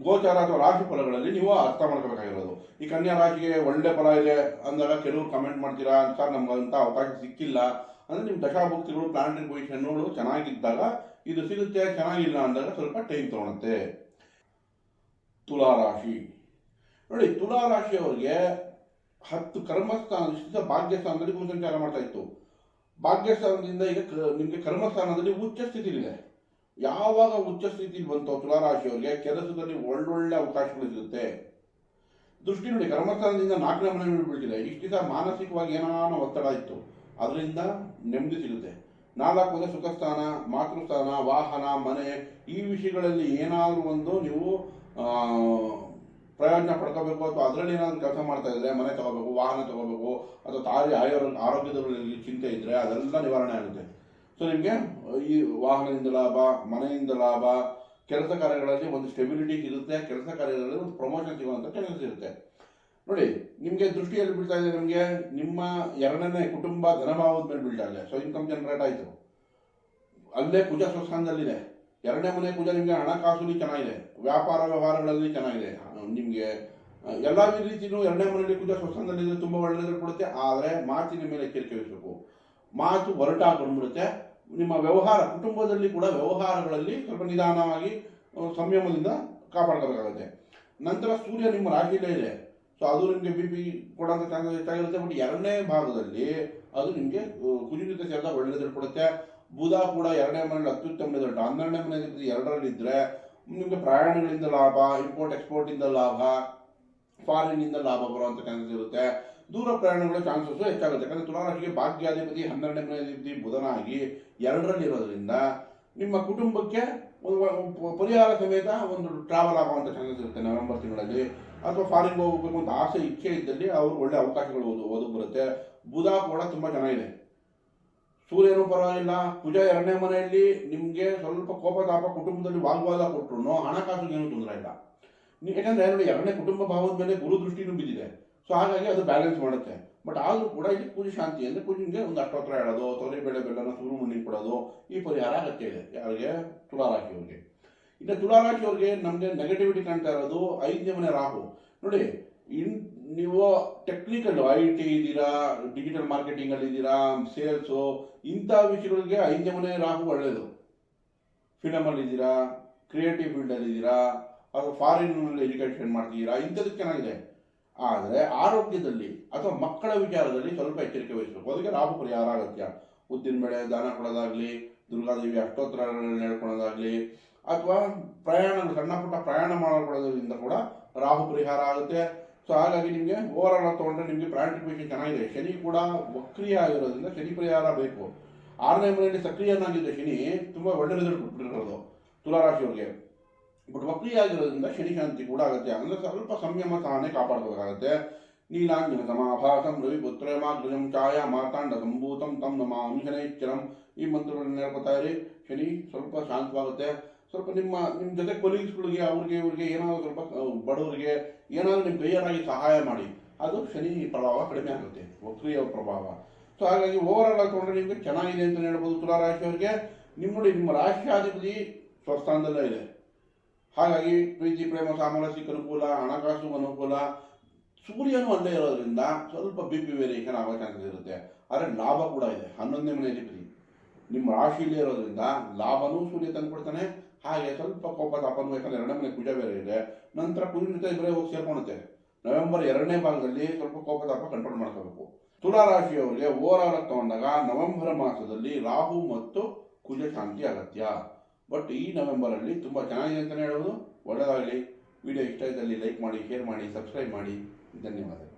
ಗೋಚಾರ ಅಥವಾ ರಾಶಿ ಫಲಗಳಲ್ಲಿ ನೀವು ಅರ್ಥ ಮಾಡ್ಕೋಬೇಕಾಗಿರೋದು. ಈ ಕನ್ಯಾ ರಾಶಿಗೆ ಒಳ್ಳೆ ಫಲ ಇದೆ ಅಂದಾಗ ಕೆಲವರು ಕಮೆಂಟ್ ಮಾಡ್ತೀರಾ ಅಂತ ನಮ್ಗೆ ಅವಕಾಶ ಸಿಕ್ಕಿಲ್ಲ. ಅಂದ್ರೆ ನಿಮ್ಮ ದಶಾಭುಕ್ತಿಗಳು ಪ್ಲಾನೆಟರಿ ಪೊಸಿಷನ್ಗಳು ಚೆನ್ನಾಗಿದ್ದಾಗ ಇದು ಸಿಗುತ್ತೆ, ಚೆನ್ನಾಗಿಲ್ಲ ಅಂದಾಗ ಸ್ವಲ್ಪ ಟೈಮ್ ತಗೊಳತ್ತೆ. ತುಲಾ ರಾಶಿ. ನೋಡಿ, ತುಲಾ ರಾಶಿಯವರಿಗೆ ಹತ್ತು ಕರ್ಮಸ್ಥಾನ ಇಷ್ಟ ಭಾಗ್ಯಸ್ಥಾನದಲ್ಲಿ ಭೂಸಂಚಾರ ಸಂಚಾರ ಮಾಡ್ತಾ ಇತ್ತು. ಭಾಗ್ಯಸ್ಥಾನದಿಂದ ಈಗ ನಿಮಗೆ ಕರ್ಮಸ್ಥಾನದಲ್ಲಿ ಉಚ್ಚ ಸ್ಥಿತಿಲಿದೆ. ಯಾವಾಗ ಉಚ್ಚ ಸ್ಥಿತಿ ಬಂತೋ ತುಲಾರಾಶಿಯವರಿಗೆ ಕೆಲಸದಲ್ಲಿ ಒಳ್ಳೊಳ್ಳೆ ಅವಕಾಶಗಳು ಸಿಗುತ್ತೆ. ದೃಷ್ಟಿ ನೋಡಿ, ಕರ್ಮಸ್ಥಾನದಿಂದ ನಾಲ್ಕನೇ ಮನೆ ಬೀಳ್ತಿದೆ ಇಷ್ಟು ದಿವಸ ಮಾನಸಿಕವಾಗಿ ಏನಾನ ಒತ್ತಡ ಇತ್ತು. ಅದರಿಂದ ನೆಮ್ಮದಿ ಸಿಗುತ್ತೆ. ನಾಲ್ಕು ಮನೆ ಸುಖಸ್ಥಾನ, ಮಾತೃಸ್ಥಾನ, ವಾಹನ, ಮನೆ, ಈ ವಿಷಯಗಳಲ್ಲಿ ಏನಾದರೂ ಒಂದು ನೀವು ಪ್ರಯೋಜನ ಪಡ್ಕೋಬೇಕು ಅಥವಾ ಅದರಲ್ಲಿ ಏನಾದರೂ ಕೆಲಸ ಮಾಡ್ತಾ ಇದ್ರೆ, ಮನೆ ತಗೋಬೇಕು, ವಾಹನ ತಗೋಬೇಕು, ಅಥವಾ ತಾಯಿ ಆಯೋರ ಆರೋಗ್ಯದ ಚಿಂತೆ ಇದ್ರೆ ಅದೆಲ್ಲ ನಿವಾರಣೆ ಆಗುತ್ತೆ. ಸೊ ನಿಮಗೆ, ಈ ವಾಹನದಿಂದ ಲಾಭ, ಮನೆಯಿಂದ ಲಾಭ, ಕೆಲಸ ಕಾರ್ಯಗಳಲ್ಲಿ ಒಂದು ಸ್ಟೆಬಿಲಿಟಿ ಇರುತ್ತೆ ಕೆಲಸ ಕಾರ್ಯಗಳಲ್ಲಿ ಒಂದು ಪ್ರಮೋಷನ್ ಸಿಗುವಂಥ ಚಾನ್ಸಸ್ ಇರುತ್ತೆ ನೋಡಿ, ನಿಮಗೆ ದೃಷ್ಟಿಯಲ್ಲಿ ಬೀಳ್ತಾ ಇದೆ ನಿಮಗೆ, ನಿಮ್ಮ ಎರಡನೇ ಕುಟುಂಬ ಧನಭಾವದ ಮೇಲೆ ಬೀಳ್ತಾ ಇದೆ. ಸೊ ಇನ್ಕಮ್ ಜನರೇಟ್ ಆಯಿತು. ಅಲ್ಲೇ ಪೂಜಾ ಸ್ವಸ್ಥಾನದಲ್ಲಿದೆ. ಎರಡನೇ ಮನೆ ಕುಜ ನಿಮಗೆ ಹಣಕಾಸು ಚೆನ್ನಾಗಿದೆ. ವ್ಯಾಪಾರ ವ್ಯವಹಾರಗಳಲ್ಲಿ ಚೆನ್ನಾಗಿದೆ. ನಿಮಗೆ, ಎಲ್ಲ ರೀತಿಯೂ ಎರಡನೇ ಮನೆಯಲ್ಲಿ ಪೂಜಾ ಸ್ವಸ್ಥಾನದಲ್ಲಿದ್ದರೆ ತುಂಬ ಒಳ್ಳೆಯದು ಕೊಡುತ್ತೆ ಆದರೆ ಮಾತಿನ ಮೇಲೆ ಎಚ್ಚರಿಕೆ ವಹಿಸಬೇಕು. ಮಾತು ಒರಟಾಗಿ ಬಂದ್ಬಿಡುತ್ತೆ ನಿಮ್ಮ ವ್ಯವಹಾರ, ಕುಟುಂಬದಲ್ಲಿ ಕೂಡ ವ್ಯವಹಾರಗಳಲ್ಲಿ ಸ್ವಲ್ಪ ನಿಧಾನವಾಗಿ ಸಂಯಮದಿಂದ ಕಾಪಾಡ್ಕೋಬೇಕಾಗುತ್ತೆ. ನಂತರ ಸೂರ್ಯ ನಿಮ್ಮ ರಾಶಿಯಲ್ಲೇ ಇದೆ. ಸೊ ಅದು ನಿಮಗೆ ಬಿ ಪಿ ಕೊಡೋಂಥ ಚಾನ್ಸಸ್ ಹೆಚ್ಚಾಗಿರುತ್ತೆ ಬಟ್ ಎರಡನೇ ಭಾಗದಲ್ಲಿ ಅದು ನಿಮಗೆ ಕುಜ ಜೊತೆ ಸೇರಿದಾಗ ಒಳ್ಳೆ ಕೊಡುತ್ತೆ ಬುಧ ಕೂಡ ಎರಡನೇ ಮನೆಯಲ್ಲಿ ಅತ್ಯುತ್ತಮ ರಿಸಲ್ಟ್ ಹನ್ನೆರಡನೇ ಮನೆ ಎರಡರಲ್ಲಿದ್ದರೆ ನಿಮಗೆ ಪ್ರಯಾಣಗಳಿಂದ ಲಾಭ ಇಂಪೋರ್ಟ್ ಎಕ್ಸ್ಪೋರ್ಟಿಂದ ಲಾಭ ಫಾರಿನಿಂದ ಲಾಭ ಬರುವಂಥ ಚಾನ್ಸಸ್ ಇರುತ್ತೆ. ದೂರ ಪ್ರಯಾಣಗಳ ಚಾನ್ಸಸ್ ಹೆಚ್ಚಾಗುತ್ತೆ. ಯಾಕಂದರೆ ತುಲಾರಾಶಿಗೆ ಭಾಗ್ಯಾಧಿಪತಿ ಹನ್ನೆರಡನೇ ಮನೆಯಾಧಿಪತಿ ಬುಧನಾಗಿ ಎರಡರಲ್ಲಿ ಇರೋದ್ರಿಂದ ನಿಮ್ಮ ಕುಟುಂಬಕ್ಕೆ ಒಂದು ಪರಿಹಾರ ಸಮೇತ ಒಂದು ಟ್ರಾವೆಲ್ ಆಗುವಂಥ ಚಾನ್ಸಸ್ ಇರುತ್ತೆ ನವೆಂಬರ್ ತಿಂಗಳಲ್ಲಿ. ಅಥವಾ ಫಾರಿನ್ ಹೋಗಬೇಕು ಅಂತ ಆಸೆ, ಇಚ್ಛೆ ಇದ್ದಲ್ಲಿ ಅವ್ರಿಗೆ ಒಳ್ಳೆ ಅವಕಾಶಗಳು ಓದು ಒದಗಿ ಬರುತ್ತೆ. ಬುಧ ಕೂಡ ತುಂಬ ಚೆನ್ನಾಗಿದೆ. ಸೂರ್ಯನೂ ಪರವಾಗಿಲ್ಲ. ಕುಜ ಎರಡನೇ ಮನೆಯಲ್ಲಿ ನಿಮಗೆ ಸ್ವಲ್ಪ ಕೋಪ ತಾಪ ಕುಟುಂಬದಲ್ಲಿ ವಾಗ್ವಾದ ಕೊಟ್ಟರು ಹಣಕಾಸು ಏನು ತೊಂದರೆ ಇಲ್ಲ. ಯಾಕಂದ್ರೆ ಎರಡನೇ ಕುಟುಂಬ ಭಾವದ ಮೇಲೆ ಗುರು ದೃಷ್ಟಿನೂ ಬಿದ್ದಿದೆ. ಸೊ ಹಾಗಾಗಿ ಅದು ಬ್ಯಾಲೆನ್ಸ್ ಮಾಡುತ್ತೆ. ಬಟ್ ಆದರೂ ಕೂಡ ಇಲ್ಲಿ ಪೂಜೆ ಶಾಂತಿ ಅಂದರೆ ಕುಜಿಗೆ ಒಂದು ಅಷ್ಟೋತ್ತರ ಹೇಳೋದು ತೊಗರಿ ಬೆಳೆ ಬೆಲ್ಲನ ಸೂರು ಮಣ್ಣಿಗೆ ಕೊಡೋದು, ಈ ಪರಿಹಾರ ಅಗತ್ಯ ಇದೆ. ಯಾರಿಗೆ? ಇಲ್ಲ ಇನ್ನು ತುಲಾರಾಶಿಯವ್ರಿಗೆ ನಮಗೆ ನೆಗೆಟಿವಿಟಿ ಕಾಣ್ತಾ ಇರೋದು ಐದನೇ ಮನೆ ರಾಹು. ನೋಡಿ, ಇನ್ ನೀವು ಟೆಕ್ನಿಕಲ್ ಐ ಟಿ ಇದ್ದೀರಾ ಡಿಜಿಟಲ್ ಮಾರ್ಕೆಟಿಂಗ್ ಅಲ್ಲಿ ಇದ್ದೀರಾ ಸೇಲ್ಸು ಇಂಥ ವಿಷಯಗಳಿಗೆ ಐದನೇ ಮನೆ ರಾಹು ಒಳ್ಳೆಯದು ಫಿಲಮ್ ಅಲ್ಲಿ ಇದ್ದೀರಾ ಕ್ರಿಯೇಟಿವ್ ಫೀಲ್ಡ್ ಅಲ್ಲಿ ಇದ್ದೀರಾ, ಅಥವಾ ಫಾರಿನ್ ಎಜುಕೇಶನ್ ಮಾಡ್ತಿದ್ದೀರಾ, ಇಂಥದಕ್ಕೆ ಚೆನ್ನಾಗಿದೆ. ಆದರೆ ಆರೋಗ್ಯದಲ್ಲಿ ಅಥವಾ ಮಕ್ಕಳ ವಿಚಾರದಲ್ಲಿ ಸ್ವಲ್ಪ ಎಚ್ಚರಿಕೆ ವಹಿಸಬೇಕು. ಅದಕ್ಕೆ ರಾಹು ಪರಿಹಾರ ಅಗತ್ಯ. ಉದ್ದಿನ ಬೆಳೆ, ದಾನ ಕೊಡೋದಾಗಲಿ, ದುರ್ಗಾದೇವಿ ಅಷ್ಟೋತ್ತರ ಹೇಳ್ಕೊಳೋದಾಗಲಿ ಅಥವಾ ಪ್ರಯಾಣ, ಸಣ್ಣ ಪುಟ್ಟ ಪ್ರಯಾಣ ಮಾಡೋದ್ರಿಂದ ಕೂಡ ರಾಹು ಪರಿಹಾರ ಆಗುತ್ತೆ. ಸೊ ಹಾಗಾಗಿ ನಿಮಗೆ ಓವರ್ ಆಲ್ ತಗೊಂಡ್ರೆ ನಿಮಗೆ ಪ್ರಾಂಟಿಫಿಕೇಶನ್ ಚೆನ್ನಾಗಿದೆ. ಶನಿ ಕೂಡ ವಕ್ರಿಯ ಆಗಿರೋದ್ರಿಂದ ಶನಿ ಪರಿಹಾರ ಬೇಕು. ಆರನೇ ಮನೆಯಲ್ಲಿ ಸಕ್ರಿಯನಾಗಿದ್ದ ಶನಿ ತುಂಬ ಒಳ್ಳೆ ರಿಸಲ್ಟ್ ಕೊಟ್ಬಿಟ್ಟಿರೋದು ತುಲಾರಾಶಿಯವ್ರಿಗೆ. ಬಟ್ ಶನಿ ಶಾಂತಿ ಕೂಡ ಆಗುತ್ತೆ. ಅಂದರೆ ಸ್ವಲ್ಪ ಸಂಯಮ ತಾನೇ ಕಾಪಾಡಬೇಕಾಗತ್ತೆ. ನೀಲಾಂಜನ ಸಮಾಭಾಸಂ ರವಿ ಪುತ್ರೇಮಾಗ್ರಜಂ ಛಾಯ ಮಾತಾಂಡ ಸಂಭೂತಂ ತಮ್ಮ ನಮಾಮಿ ಶನೈಶ್ಚರಂ ಈ ಮಂತ್ರಗಳನ್ನ ಹೇಳ್ಕೊತಾ ಇರಿ ಶನಿ ಸ್ವಲ್ಪ ಶಾಂತವಾಗುತ್ತೆ. ಸ್ವಲ್ಪ ನಿಮ್ಮ ನಿಮ್ಮ ಜೊತೆ ಕೊಲೀಗ್ಸ್ಗಳಿಗೆ ಅವ್ರಿಗೆ, ಇವ್ರಿಗೆ ಏನಾದರೂ ಸ್ವಲ್ಪ ಬಡವರಿಗೆ ಏನಾದರೂ ನಿಮ್ಮ ಕೈಯಲ್ಲಾಗಿ ಸಹಾಯ ಮಾಡಿ. ಅದು ಶನಿ ಪ್ರಭಾವ ಕಡಿಮೆ ಆಗುತ್ತೆ. ವಕ್ರಿಯ ಪ್ರಭಾವ. ಸೊ ಹಾಗಾಗಿ ಓವರ್ ಆಲ್ ತೊಗೊಂಡ್ರೆ ನಿಮಗೆ ಚೆನ್ನಾಗಿದೆ ಅಂತ ಹೇಳ್ಬೋದು ತುಲಾ ರಾಶಿಯವರಿಗೆ ನಿಮ್ಮ ನಿಮ್ಮ ರಾಶಿಯಾಧಿಪತಿ ಸ್ವಸ್ಥಾನದಲ್ಲೇ ಇದೆ. ಹಾಗಾಗಿ ಪ್ರೀತಿ, ಪ್ರೇಮ, ಸಾಮರಸ್ಯಕ್ಕೆ ಅನುಕೂಲ ಹಣಕಾಸು ಅನುಕೂಲ, ಸೂರ್ಯನು ಅಲ್ಲೇ ಇರೋದ್ರಿಂದ ಸ್ವಲ್ಪ ಬಿ ಪಿ ವೇರಿಯೇಷನ್ ಆಗೋ ಚಾನ್ಸಸ್ ಇರುತ್ತೆ. ಆದರೆ ಲಾಭ ಕೂಡ ಇದೆ. ಹನ್ನೊಂದನೇ ಮನೆ ಅಧಿಪತಿ ನಿಮ್ಮ ರಾಶಿಯಲ್ಲಿ ಇರೋದ್ರಿಂದ ಲಾಭನೂ ಸೂರ್ಯ ತಂದುಕೊಡ್ತಾನೆ ಹಾಗೆ ಸ್ವಲ್ಪ ಕೋಪ ತಾಪನು ಯಾಕಂದ್ರೆ ಎರಡನೇ ಮನೆ ಕುಜ ಬೇರೆ ಇದೆ. ನಂತರ ಜೊತೆ ಇಬ್ಬರೇ ಹೋಗಿ ಸೇರ್ಕೊಳುತ್ತೆ. ನವೆಂಬರ್ ಎರಡನೇ ಭಾಗದಲ್ಲಿ ಸ್ವಲ್ಪ ಕೋಪ, ತಾಪ ಕಂಟ್ರೋಲ್ ಮಾಡ್ಕೋಬೇಕು. ತುಲಾ ರಾಶಿಯವರಿಗೆ ಓರಾರ ತಗೊಂಡಾಗ ನವೆಂಬರ್ ಮಾಸದಲ್ಲಿ ರಾಹು ಮತ್ತು ಕುಜ ಶಾಂತಿ ಅಗತ್ಯ. ಬಟ್ ಈ ನವೆಂಬರಲ್ಲಿ ತುಂಬ ಚೆನ್ನಾಗಿದೆ ಅಂತಲೇ ಹೇಳೋದು ಒಳ್ಳೆಯದಾಗಲಿ ವಿಡಿಯೋ ಇಷ್ಟ ಇದ್ದಲ್ಲಿ ಲೈಕ್ ಮಾಡಿ ಶೇರ್ ಮಾಡಿ ಸಬ್ಸ್ಕ್ರೈಬ್ ಮಾಡಿ. ಧನ್ಯವಾದಗಳು.